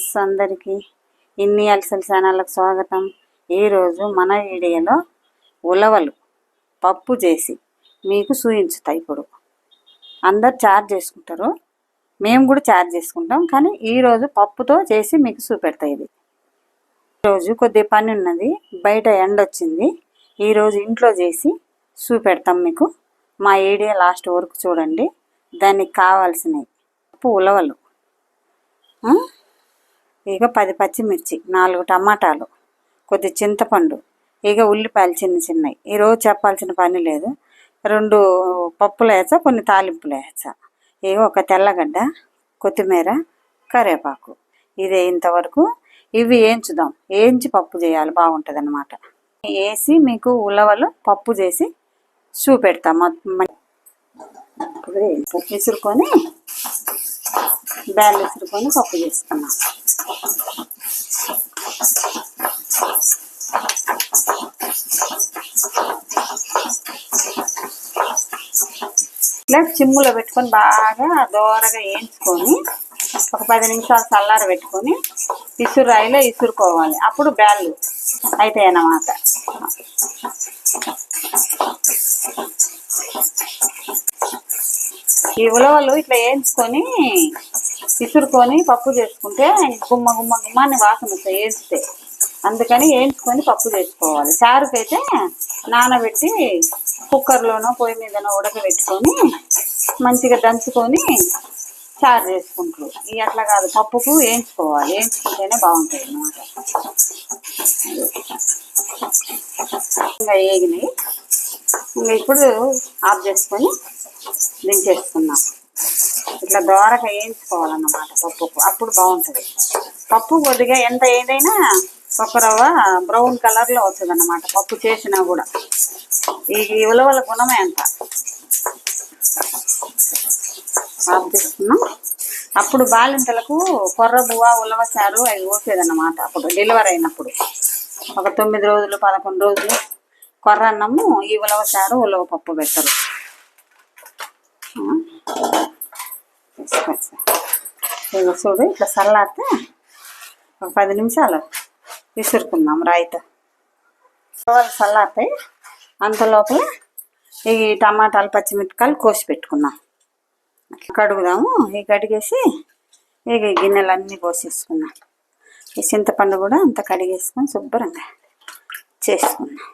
Friends అందరికీ ఇన్ని అలసలు ఛానళ్ళకు స్వాగతం. ఈరోజు మన వీడియోలో ఉలవలు పప్పు చేసి మీకు చూయించుతా ఇప్పుడు. అందరు చార్జ్ చేసుకుంటారు. మేము కూడా చార్జ్ చేసుకుంటాం. కానీ ఈరోజు పప్పుతో చేసి మీకు చూపెడతాయి ఇది. ఈరోజు కొద్ది పని ఉన్నది. బయట ఎండ వచ్చింది. ఈరోజు ఇంట్లో చేసి చూపెడతాం మీకు. మా ఏడియా లాస్ట్ వరకు చూడండి. దానికి కావాల్సినవి. పప్పు ఉలవలు. ఇక పది పచ్చిమిర్చి నాలుగు టమాటాలు కొద్ది చింతపండు ఇక ఉల్లిపాయలు చిన్న చిన్నవి ఈరోజు చెప్పాల్సిన పని లేదు. రెండు పప్పులు వేసా కొన్ని తాలింపులు వేసా. ఇక ఒక తెల్లగడ్డ కొత్తిమీర కరివేపాకు. ఇది ఇంతవరకు ఇవి వేయించుదాం. వేయించి పప్పు చేయాలి బాగుంటుంది అనమాట వేసి మీకు ఉలవలు పప్పు చేసి చూపెడతాం. మొత్తం ఇప్పుడు విసురుకొని బ్యాల్ విసురుకొని పప్పు చేసుకున్నాం. ఇట్లా చిమ్ములో పెట్టుకొని బాగా దోరగా వేయించుకొని ఒక పది నిమిషాలు చల్లార పెట్టుకొని ఇసురు రాయిలో ఇసురుకోవాలి. అప్పుడు బ్యాళ్ళు అవుతాయి అన్నమాట ఈ ఉలవలు ఇట్లా వేయించుకొని ఇసురుకొని పప్పు చేసుకుంటే గుమ్మ గుమ్మ గుమ్మ అని వాసన వస్తాయి వేస్తే అందుకని వేయించుకొని పప్పు చేసుకోవాలి. చారుకైతే నానబెట్టి కుక్కర్లోనో పొయ్యి మీదనో ఉడకబెట్టుకొని మంచిగా దంచుకొని చారు చేసుకుంటారు. ఇవి అట్లా కాదు పప్పుకు వేయించుకోవాలి వేయించుకుంటేనే బాగుంటాయి అన్నమాట. ఇంకా వేగినాయి ఇంకా ఇప్పుడు ఆఫ్ చేసుకొని దించేసుకున్నాం ఇట్లా దోరగా వేయించుకోవాలన్నమాట పప్పుకు. అప్పుడు బాగుంటుంది. పప్పు కొద్దిగా ఎంత ఏదైనా ఒక రవ్వ బ్రౌన్ కలర్లో వస్తుంది అన్నమాట పప్పు చేసినా కూడా. ఈ ఉలవల గుణమే అంత. ఆఫ్ అప్పుడు బాలింతలకు కొర్ర బువ్వ ఉలవ చారు అవి పోసేదన్నమాట. అప్పుడు డెలివరీ అయినప్పుడు. ఒక తొమ్మిది రోజులు పదకొండు రోజులు కొర్ర అన్నము ఈ ఉలవ చారు ఉలవ పప్పు పెట్టరు. ఇంకా చూడు ఇట్లా చల్లారితే ఒక పది నిమిషాలు విసురుకుందాం రాయితో. ఉలవలు చల్లారుతాయి అంత లోపల ఈ టమాటాలు పచ్చిమిరపకాయలు కోసి పెట్టుకున్నాం కడుగుదాము ఈ కడిగేసి ఇక ఈ గిన్నెలన్నీ పోసేసుకున్నాం ఈ చింతపండు కూడా అంత కడిగేసుకొని శుభ్రంగా చేసుకున్నాం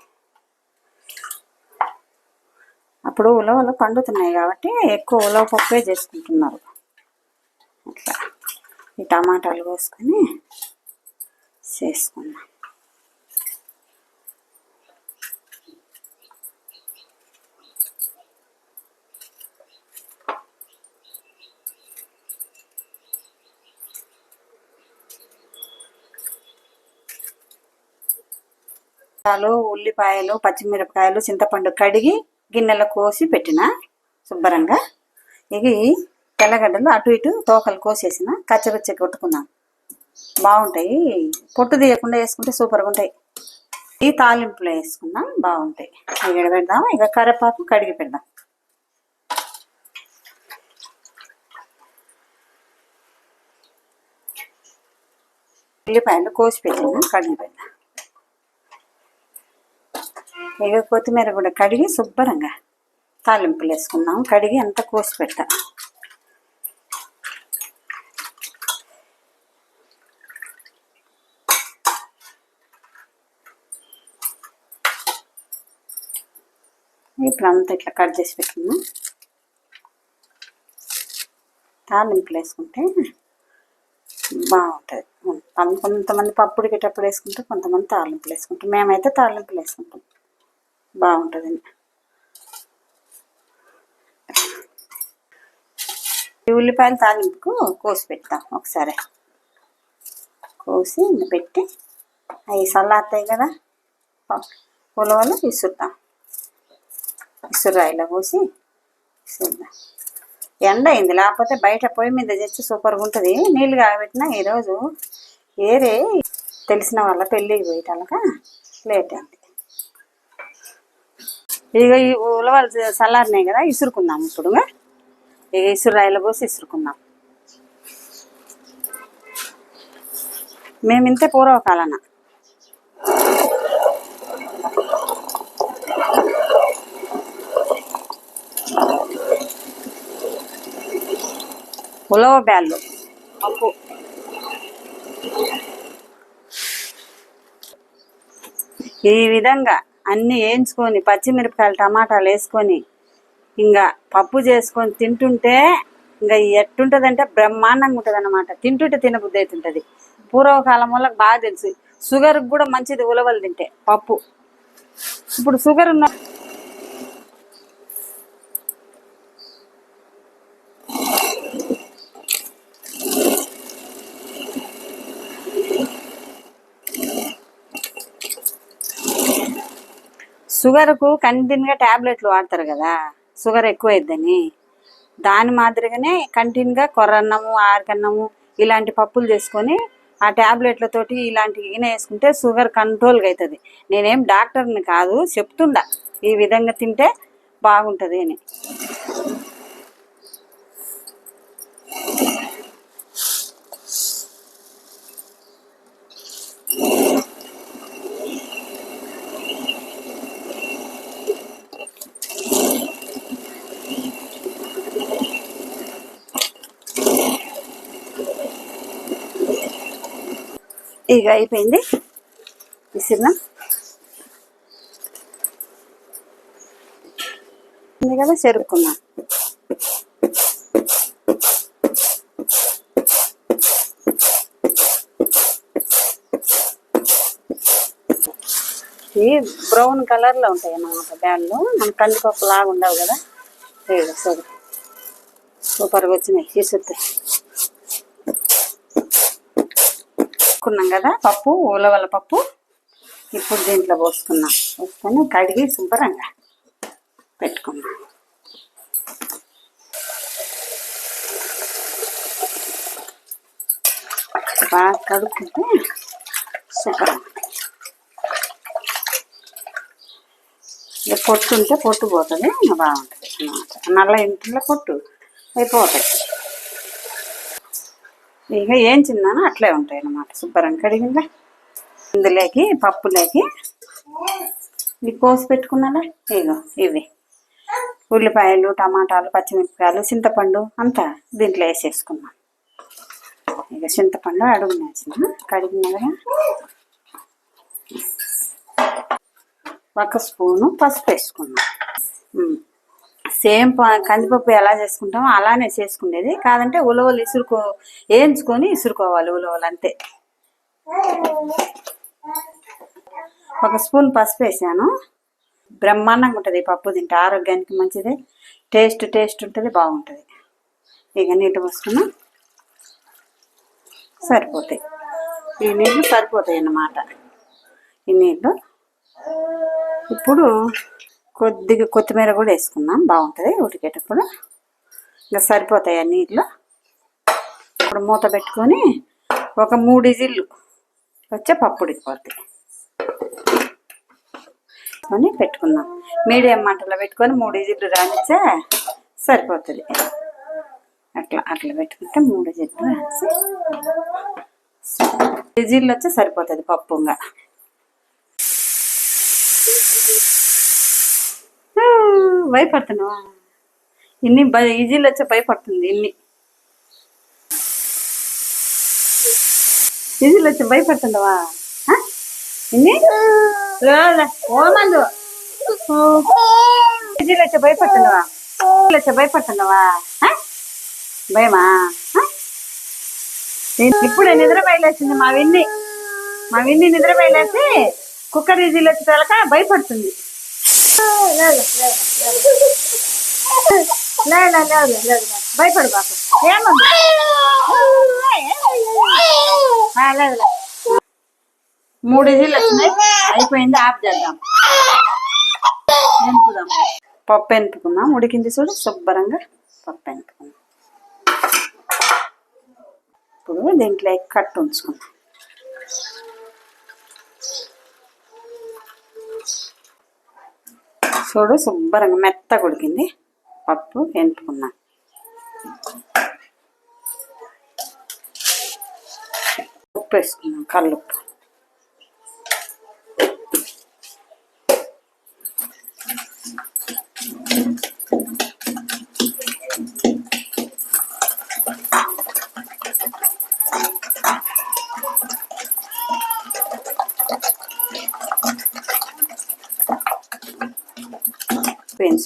అప్పుడు ఉలవలు పండుతున్నాయి కాబట్టి ఎక్కువ ఉలవ పప్పే చేసుకుంటున్నారు. అట్లా. ఈ టమాటాలు కోసుకొని చేసుకుందాం. టమాటాలు ఉల్లిపాయలు పచ్చిమిరపకాయలు చింతపండు కడిగి గిన్నెలో కోసి పెట్టిన శుభ్రంగా. ఇవి తెల్లగడ్డలు అటు ఇటు తోకలు కోసేసిన కచ్చపచ్చ కొట్టుకున్నాం. బాగుంటాయి. పొట్టు తీయకుండా వేసుకుంటే సూపర్గా ఉంటాయి. ఈ తాలింపులో వేసుకున్నాం బాగుంటాయి. ఇక్కడ పెడదాం ఇక కరివేపాకు కడిగి పెడదాం. ఉల్లిపాయలు కోసి పెట్టిన కడిగి పెడదాం. ఇక కొత్తిమీర కూడా కడిగి శుభ్రంగా తాలింపులు వేసుకున్నాం కడిగి అంతా కోసి పెడతాం. ఇప్పుడు అంతా ఇట్లా కట్ చేసి పెట్టుకున్నాం. తాలింపులు వేసుకుంటే బాగుంటుంది. కొంతమంది పప్పు ఉడికేటప్పుడు వేసుకుంటే కొంతమంది తాలింపులు వేసుకుంటాం మేమైతే తాలింపులు వేసుకుంటాం. బాగుంటుంది. ఈ ఉల్లిపాయల తాలింపుకు కోసి పెడతాం ఒకసారి. కోసి పెట్టి అవి చల్లారుతాయి కదా. ఉలవలు ఇసురుతాం ఇసురాయిలో పోసి ఇసురుదాం ఎండ అయింది లేకపోతే బయట పొయ్యి మీద తెచ్చి సూపర్గా ఉంటుంది. నీళ్ళు కాగబెట్టినా ఈరోజు ఏరే తెలిసిన వాళ్ళ పెళ్ళికి పోయేటాలక లేట్ అయింది. ఇక ఈ ఉలవలు చల్లారినాయి కదా ఇసురుకుందాం ఇప్పుడు ఇక ఇసురాయిలో పోసి ఇసురుకుందాం. మేము ఇంతే పూర్వకాలన. ఉలవ బ్యాళ్ళు. పప్పు ఈ విధంగా అన్నీ వేయించుకొని పచ్చిమిరపకాయలు టమాటాలు వేసుకొని ఇంకా పప్పు చేసుకొని తింటుంటే ఇంకా ఎట్టుంటదంటే బ్రహ్మాండంగా ఉంటుంది అనమాట తింటుంటే తినబుద్ధి అవుతుంటుంది పూర్వకాలం వాళ్ళకి బాగా తెలుసు. షుగర్కి కూడా మంచిది ఉలవలు తింటే పప్పు. ఇప్పుడు షుగర్ ఉన్న షుగర్కు కంటిన్యూగా ట్యాబ్లెట్లు వాడతారు కదా షుగర్ ఎక్కువైద్దని. దాని మాదిరిగానే కంటిన్యూగా కొర్రన్నము ఆరకన్నము ఇలాంటి పప్పులు చేసుకొని ఆ ట్యాబ్లెట్లతోటి ఇలాంటి ఈయన వేసుకుంటే షుగర్ కంట్రోల్గా అవుతుంది నేనేం డాక్టర్ని కాదు చెప్తుండా ఈ విధంగా తింటే బాగుంటుంది అని. ఇక అయిపోయింది. విసిరినా ఉంది కదా చెరుక్కున్నా ఇవి బ్రౌన్ కలర్లో ఉంటాయి అన్నమాట బ్యాళ్ళు. మన కందిపప్పు లాగా ఉండవు కదా. ఇదిగో సూపర్గా వచ్చినాయి. తీసుకుంటే పెట్టుకున్నాం కదా పప్పు ఉలవల పప్పు. ఇప్పుడు దీంట్లో పోసుకున్నాం పోసుకొని కడిగి శుభ్రంగా పెట్టుకున్నాం బాగా కడుక్కుంటే శుభ్రం. ఇక పొట్టు ఉంటే పొట్టు పోతుంది బాగుంటుంది అన్నమాట. నల్ల ఇంట్లో పొట్టు అయిపోతాయి ఇక ఏం చిన్నాను అట్లే ఉంటాయి అన్నమాట శుభ్రం కడిగిందా ఇందులోకి పప్పులోకి ఇవి కోసి పెట్టుకున్నాలా ఇగో ఇవి. ఉల్లిపాయలు టమాటాలు పచ్చిమిరపకాయలు చింతపండు అంతా దీంట్లో వేసేసుకున్నాం. ఇక చింతపండు అడుగున వేసిన కడిగిన కదా? ఒక స్పూను పసుపు వేసుకున్నాం. సేమ్ కందిపప్పు ఎలా చేసుకుంటామో అలానే చేసుకునేది. కాదంటే ఉలవలు ఇసురుకో వేయించుకొని ఇసురుకోవాలి ఉలవలు అంతే. ఒక స్పూన్ పసుపు వేసాను. బ్రహ్మాండంగా ఉంటుంది ఈ పప్పు తింటే ఆరోగ్యానికి మంచిది. టేస్ట్ టేస్ట్ ఉంటుంది బాగుంటుంది. ఇక నీటి పోసుకున్నా సరిపోతాయి. ఈ నీళ్ళు సరిపోతాయి అన్నమాట. ఈ నీళ్ళు ఇప్పుడు కొద్దిగా కొత్తిమీర కూడా వేసుకున్నాం బాగుంటుంది. ఉడికేటప్పుడు ఇంకా సరిపోతాయి ఆ నీళ్ళు ఇప్పుడు మూత పెట్టుకొని ఒక మూడు ఇజిల్లు వచ్చే పప్పు ఉడికిపోతుంది అని పెట్టుకున్నాం మీడియం మంటలో పెట్టుకొని మూడు ఇజిల్లు రానిచ్చే సరిపోతుంది. అట్లా అట్లా పెట్టుకుంటే మూడు ఇజిల్లు రాసి ఇజిల్లు వచ్చి సరిపోతుంది పప్పుగా ఇంకా. భయపడుతున్నావా? ఇన్ని భయ ఈజీలో వచ్చే భయపడుతుంది ఇన్ని. ఈజీలో వచ్చి భయపడుతుండవా ఇన్ని? ఓమందు ఈజీలో వచ్చి భయపడుతున్నావా? ఈజీలో వచ్చి భయపడుతున్నావా? భయమా? ఆ? ఇప్పుడే నిద్ర బయలేసింది మా విన్ని. మా విన్ని నిద్ర బయలేసి కుక్కర్ ఈజీలో వచ్చి తలక భయపడుతుంది. భయపడు బాబు ఏమన్నా లేదు లేదు. మూడు ఇజీలు వచ్చినాయి అయిపోయింది. ఆఫ్ చేద్దాం. పప్పు ఎనుపుకుందాం ఉడికింది చూడు. శుభ్రంగా పప్పు ఎనుపుకుందాం ఇప్పుడు దీంట్లో కట్టు ఉంచుకుందాం. చూడు శుభ్రంగా మెత్త ఉడికింది పప్పు ఎనుపుకున్నా ఉప్పు వేసుకున్నాం కల్లుప్పు.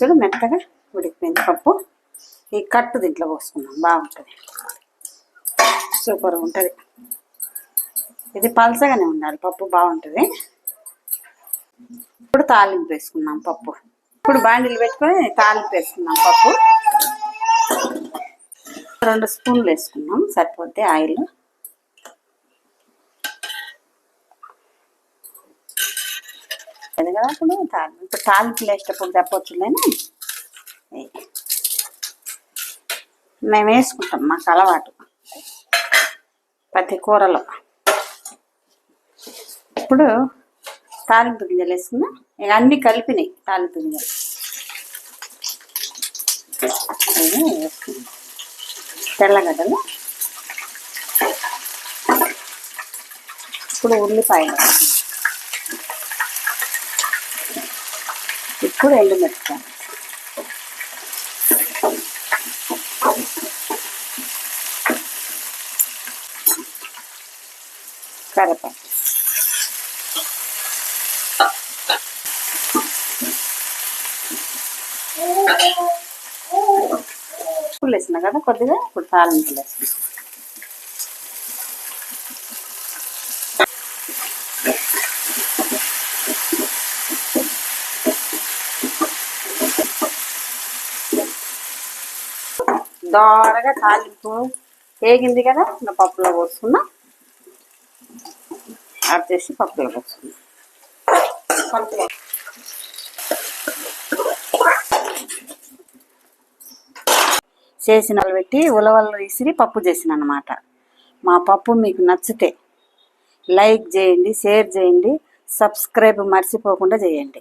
చూసాడు మెత్తగా ఉడికిపోయింది పప్పు. ఈ కట్టు దీంట్లో పోసుకున్నాం బాగుంటుంది. సూపర్ ఉంటుంది. ఇది పలసగానే ఉండాలి. పప్పు బాగుంటుంది. ఇప్పుడు తాలింపు వేసుకున్నాం పప్పు. ఇప్పుడు బాండిలు పెట్టుకొని తాలింపు వేసుకున్నాం పప్పు. రెండు స్పూన్లు వేసుకున్నాం సరిపోతే ఆయిల్. అది కదా ఇప్పుడు తాలింపు ఇప్పుడు తాలింపు వేసేటప్పుడు చెప్పొచ్చులేని మేము వేసుకుంటాం మాకు అలవాటు. ప్రతి కూరలో. ఇప్పుడు తాలింపు గింజలు వేసుకున్నా ఇక అన్నీ కలిపినాయి తాలింపు గింజలు. తెల్లగడ్డలు. ఇప్పుడు ఉల్లిపాయలు. ఇప్పుడు ఎండుమిరపకాయలు కరివేపాకు ఉప్పులు వేసిన కదా కొద్దిగా ఇప్పుడు తాలింపులు వేసిన దోరగా తాలింపు వేగింది కదా ఇంకా పప్పులో పోసుకున్నా. యాడ్ చేసి పప్పులో పోసుకున్నా. పప్పులో. చేసిన పెట్టి ఉలవలు విసిరి పప్పు చేసిన అనమాట మా పప్పు మీకు నచ్చితే లైక్ చేయండి షేర్ చేయండి సబ్స్క్రైబ్ మర్చిపోకుండా చేయండి.